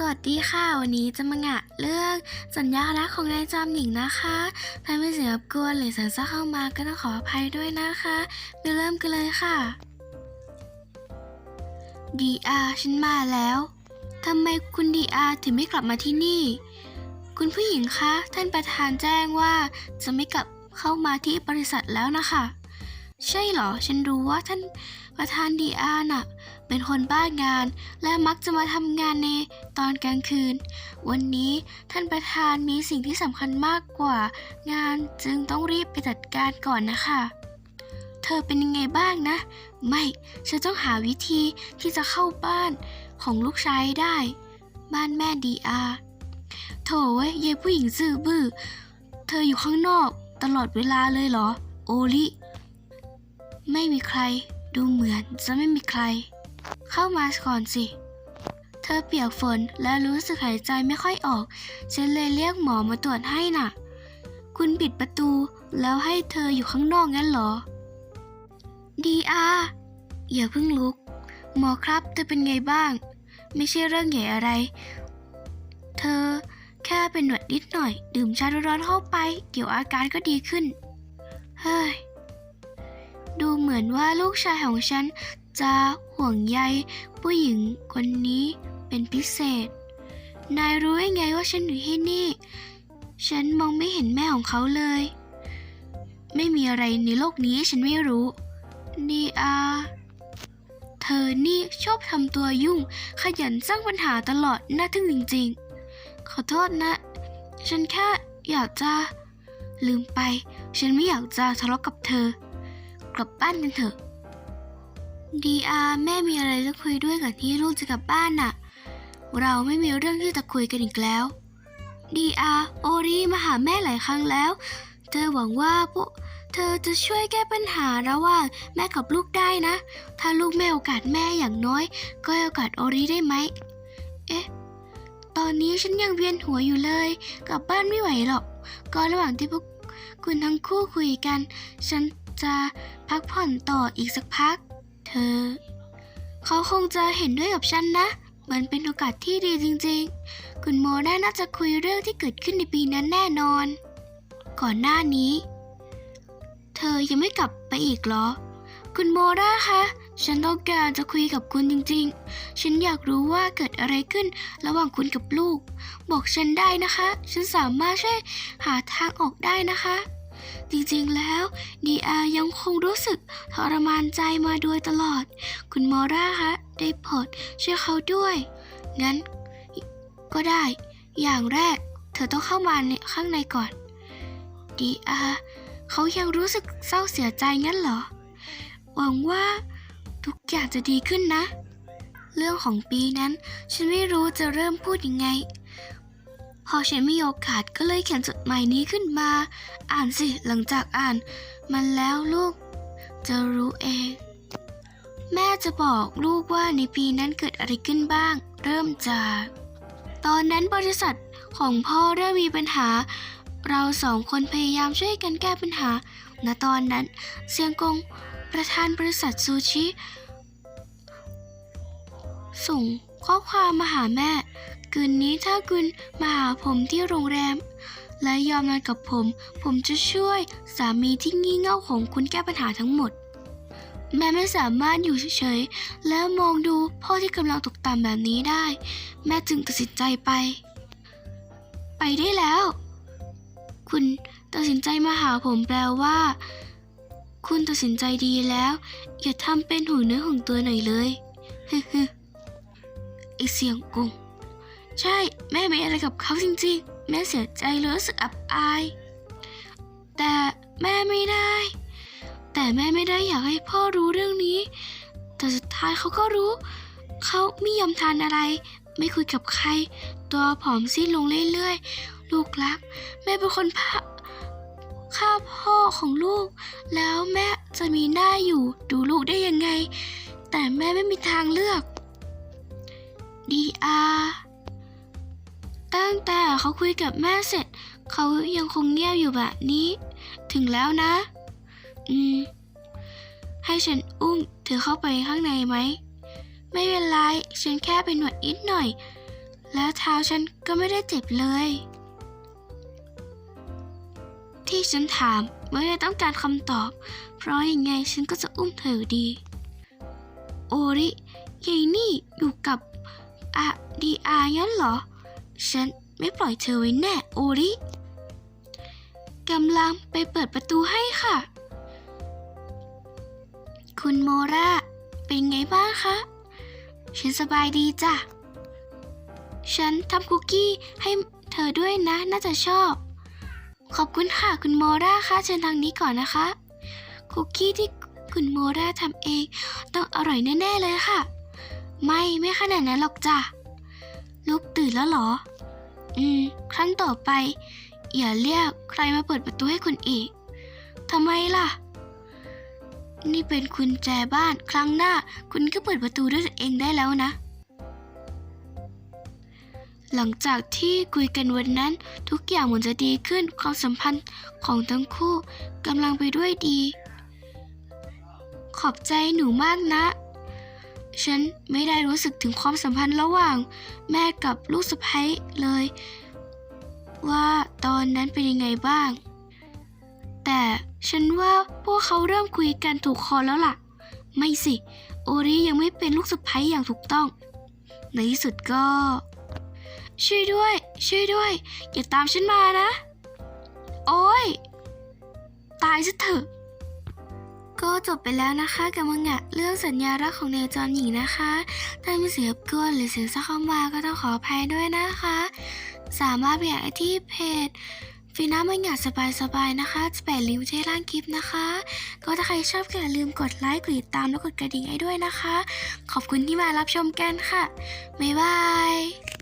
สวัสดีค่ะ วันนี้จะมางะเรื่องสัญญารักของนายจอมหญิงนะคะถ้าไม่เสียรบกวนหรือสารซ่าเข้ามาก็ต้องขออภัยด้วยนะคะไปเริ่มกันเลยค่ะ ดีอาฉันมาแล้วทำไมคุณดีอาถึงไม่กลับมาที่นี่ คุณผู้หญิงคะ ท่านประธานแจ้งว่าจะไม่กลับเข้ามาที่บริษัทแล้วนะคะ ใช่เหรอ ฉันรู้ว่าท่านประธานดีอาน่ะ เป็นคนบ้างาน และมักจะมาทำงานในตอนกลางคืน วันนี้ท่านประธานมีสิ่งที่สำคัญมากกว่า งานจึงต้องรีบไปจัดการก่อนนะคะ เธอเป็นยังไงบ้างนะ ไม่ ฉันต้องหาวิธีที่จะเข้าบ้านของลูกชายได้ บ้านแม่ดีอาโถเว้ยยายผู้หญิงซื่อบื้อ เธออยู่ข้างนอกตลอดเวลาเลยเหรอ โอลิ ไม่มีใคร ดูเหมือนจะไม่มีใคร เข้ามาก่อนสิ เธอเปียกฝนและรู้สึกหายใจไม่ค่อยออก ฉันเลยเรียกหมอมาตรวจให้น่ะ คุณปิดประตูแล้วให้เธออยู่ข้างนอกงั้นเหรอ ดีอาอย่าเพิ่งลุก หมอครับเธอเป็นไงบ้าง ไม่ใช่เรื่องใหญ่อะไร เธอแค่เป็นหวัดนิดหน่อย ดื่มชาร้อนๆเข้าไป เดี๋ยวอาการก็ดีขึ้น เฮ้ย ดูเหมือนว่าลูกชายของฉันจะห่วงใยผู้หญิงคนนี้เป็นพิเศษ นายรู้ได้ไงว่าฉันอยู่ที่นี่ ฉันมองไม่เห็นแม่ของเขาเลย ไม่มีอะไรในโลกนี้ฉันไม่รู้ ดีอาเธอนี่ชอบทำตัวยุ่ง ขยันสร้างปัญหาตลอดน่าทึ่งจริงๆ ขอโทษนะ ฉันแค่อยากจะลืมไป ฉันไม่อยากจะทะเลาะกับเธอ กลับบ้านกันเถอะ ดีอาแม่มีอะไรจะคุยด้วยกับที่ลูกจะกลับบ้านน่ะ เราไม่มีเรื่องที่จะคุยกันอีกแล้ว ดีอาโอรีมาหาแม่หลายครั้งแล้ว เธอหวังว่าพวกเธอจะช่วยแก้ปัญหาระหว่างแม่กับลูกได้นะ ถ้าลูกไม่โอกาสแม่อย่างน้อย ก็โอกาสโอรีได้ไหม เอ๊ะ ตอนนี้ฉันยังเวียนหัวอยู่เลย กลับบ้านไม่ไหวหรอก ก็ระหว่างที่พวกคุณทั้งคู่คุยกัน ฉัน จะพักผ่อนต่ออีกสักพัก เธอ เขาคงจะเห็นด้วยกับฉันนะ มันเป็นโอกาสที่ดีจริงๆ คุณโมได้น่าจะคุยเรื่องที่เกิดขึ้นในปีนั้นแน่นอน ก่อนหน้านี้ เธอยังไม่กลับไปอีกเหรอ คุณโมราคะ ฉันต้องการจะคุยกับคุณจริงๆ ฉันอยากรู้ว่าเกิดอะไรขึ้นระหว่างคุณกับลูก บอกฉันได้นะคะ ฉันสามารถช่วยหาทางออกได้นะคะ จริงๆแล้วดีอายังคงรู้สึกทรมานใจมาโดยตลอด คุณมอร่าคะได้โปรดช่วยเขาด้วย งั้น ก็ได้ อย่างแรก เธอต้องเข้ามาในข้างในก่อนดีอาเขายังรู้สึกเศร้าเสียใจงั้นเหรอ หวังว่าทุกอย่างจะดีขึ้นนะ เรื่องของปีนั้น ฉันไม่รู้จะเริ่มพูดยังไง พอฉันมีโอกาสก็เลยเขียนจดหมายนี้ขึ้นมา อ่านสิหลังจากอ่าน มันแล้วลูก จะรู้เอง แม่จะบอกลูกว่าในปีนั้นเกิดอะไรขึ้นบ้าง เริ่มจาก ตอนนั้นบริษัทของพ่อเริ่มมีปัญหา เราสองคนพยายามช่วยกันแก้ปัญหา ณตอนนั้นเซียงกงประธานบริษัทซูชิ ส่งข้อความมาหาแม่ คืนนี้ถ้าคุณมาหาผมที่โรงแรม และยอมนอนกับผม ผมจะช่วยสามีที่งี่เง่าของคุณแก้ปัญหาทั้งหมด แม่ไม่สามารถอยู่เฉยๆ และมองดูพ่อที่กำลังตกต่ำแบบนี้ได้ แม่จึงตัดสินใจไป ไปได้แล้ว คุณตัดสินใจมาหาผมแปลว่า คุณตัดสินใจดีแล้ว อย่าทำเป็นหูเนื้อของตัวหน่อยเลยฮึไอเสียงกง ใช่แม่ไม่อะไรกับเขาจริงๆ แม่เสียใจและรู้สึกอับอาย แต่แม่ไม่ได้ แต่แม่ไม่ได้อยากให้พ่อรู้เรื่องนี้ แต่สุดท้ายเขาก็รู้ เขาไม่ยอมทานอะไร ไม่คุยกับใคร ตัวผอมซีดลงเรื่อยๆ ลูกรัก แม่เป็นคนพาฆ่าพ่อของลูก แล้วแม่จะมีหน้าอยู่ดูลูกได้ยังไง แต่แม่ไม่มีทางเลือกดีอา ตั้งแต่เขาคุยกับแม่เสร็จ เขายังคงเงียบอยู่แบบนี้ ถึงแล้วนะ อืม ให้ฉันอุ้มเธอเข้าไปข้างในไหม ไม่เป็นไร ฉันแค่เป็นหนวดนิดหน่อย แล้วเท้าฉันก็ไม่ได้เจ็บเลย ที่ฉันถามไม่ได้ต้องการคำตอบ เพราะยังไงฉันก็จะอุ้มเธออยู่ดี โอริยายนี่อยู่กับอะดีอางั้นเหรอ ฉันไม่ปล่อยเธอไว้แน่โอริกำลังไปเปิดประตูให้ค่ะ คุณโมราเป็นไงบ้างคะ ฉันสบายดีจ้ะ ฉันทำคุกกี้ให้เธอด้วยนะน่าจะชอบ ขอบคุณค่ะคุณโมราคะเชิญทางนี้ก่อนนะคะ คุกกี้ที่คุณโมราทำเอง ต้องอร่อยแน่ ๆ เลยค่ะ ไม่ไม่ขนาดนั้นหรอกจ้ะ ลูกตื่นแล้วเหรอ อืม ครั้งต่อไป อย่าเรียกใครมาเปิดประตูให้คุณอีก ทำไมล่ะ นี่เป็นกุญแจบ้านครั้งหน้า คุณก็เปิดประตูด้วยตัวเองได้แล้วนะ หลังจากที่คุยกันวันนั้น ทุกอย่างเหมือนจะดีขึ้นความสัมพันธ์ของทั้งคู่กำลังไปด้วยดี ขอบใจหนูมากนะ ฉันไม่ได้รู้สึกถึงความสัมพันธ์ระหว่าง แม่กับลูกสะใภ้เลย ว่าตอนนั้นเป็นยังไงบ้าง แต่ฉันว่าพวกเขาเริ่มคุยกันถูกคอแล้วล่ะ ไม่สิ โอริยังไม่เป็นลูกสะใภ้อย่างถูกต้อง ในที่สุดก็ ช่วยด้วย ช่วยด้วย อย่าตามฉันมานะ โอ้ย ตายซะเถอะ ก็จบไปแล้วนะคะกับมังงะเรื่องสัญญารักของเนจอนหญิงนะคะ ถ้ามีเสียงรบกวนหรือเสียงซักเข้ามาก็ต้องขออภัยด้วยนะคะ สามารถไปอ่านได้ที่เพจฟีน่ามังงะสบายๆนะคะจะแปะลิงก์ไว้ที่ล่างคลิปนะคะ ก็ถ้าใครชอบก็อย่าลืมกดไลค์กดติดตามและกดกระดิ่งให้ด้วยนะคะ ขอบคุณที่มารับชมกันค่ะบ๊ายบาย